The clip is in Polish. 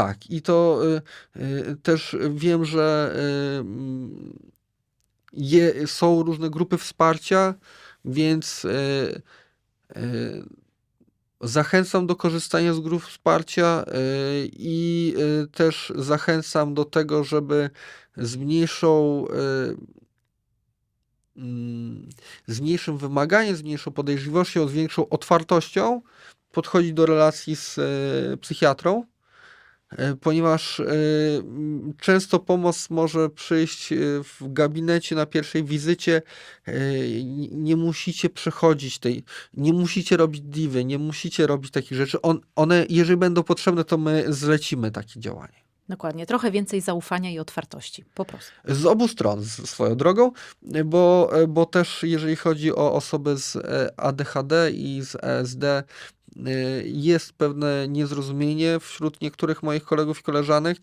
Tak, i to y, y, też wiem, że y, je, są różne grupy wsparcia, więc zachęcam do korzystania z grup wsparcia i też zachęcam do tego, żeby z mniejszą mm, z mniejszym wymaganiem, z mniejszą podejrzliwością, z większą otwartością podchodzić do relacji z psychiatrą, ponieważ y, mm, często pomoc może przyjść y, w gabinecie na pierwszej wizycie. Nie musicie przechodzić tej, nie musicie robić diwy, nie musicie robić takich rzeczy. On, one, jeżeli będą potrzebne, to my zlecimy takie działanie. Dokładnie. Trochę więcej zaufania i otwartości. Po prostu. Z obu stron, z- swoją drogą, bo, bo też jeżeli chodzi o osoby z e, ADHD i z ESD, y, jest pewne niezrozumienie wśród niektórych moich kolegów i koleżanek.